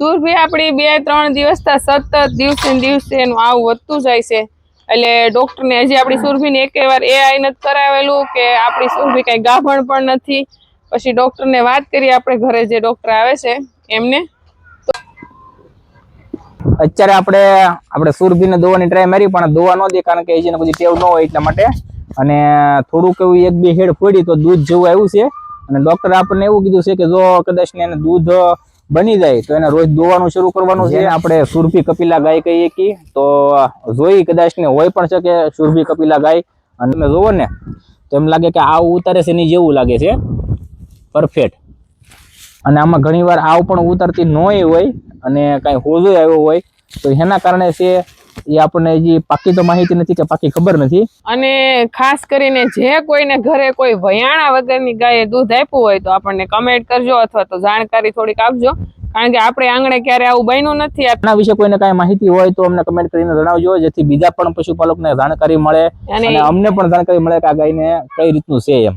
સુરભી આપણી બે ત્રણ દિવસથી સતત દિવસે દિવસે એનું આવું વધતું જાય છે. એટલે ડોક્ટરને હજી આપણી સુરભીને એક વાર એ આઈ નથી કરાવેલું કે આપણી સુરભી કઈ ગાભણ પણ નથી. પછી ડોક્ટરને વાત કરી આપણે ઘરે જે ડોક્ટર આવે છે એમને. અત્યારે આપણે આપણે સુરભીને દોવાની ટ્રાય મારી, પણ દોવા ન દે કારણ કે એ જેને બધી ટેવ ન હોય એટલા માટે. અને થોડુંક એવું એક બે હેડ ફોડી તો દૂધ જેવું આવ્યું છે. અને ડૉક્ટર આપણને એવું કીધું છે કે જો કદાચ એને દૂધ બની જાય તો એને રોજ દોવાનું શરૂ કરવાનું છે. આપણે સુરભી કપિલા ગાય કહીએ કે તો જોઈ કદાચ ને હોય પણ શકે સુરભી કપિલા ગાય. અને તમે જોવો ને તો એમ લાગે કે આ ઉતારે છે એની જેવું લાગે છે. પરફેક્ટ અને આમાં ઘણીવાર આવ પણ ઉતરતી નોય હોય અને કાંઈ હોજો આવ્યો હોય તો એના કારણે છે એ આપણને હજી પાકી તો માહિતી નથી કે પાકી ખબર નથી. અને ખાસ કરીને જે કોઈને ઘરે કોઈ વયાણા વગરની ગાયે દૂધ આપ્યું હોય તો આપણને કમેન્ટ કરજો અથવા તો જાણકારી થોડીક આપજો. કારણ કે આપણે આંગણે ક્યારે આવું બન્યું નથી. આપણા વિશે કોઈને કાંઈ માહિતી હોય તો અમને કમેન્ટ કરીને જણાવજો જેથી બીજા પણ પશુપાલકને જાણકારી મળે અને અને અમને પણ જાણકારી મળે કે આ ગાયને કઈ રીતનું છે એમ.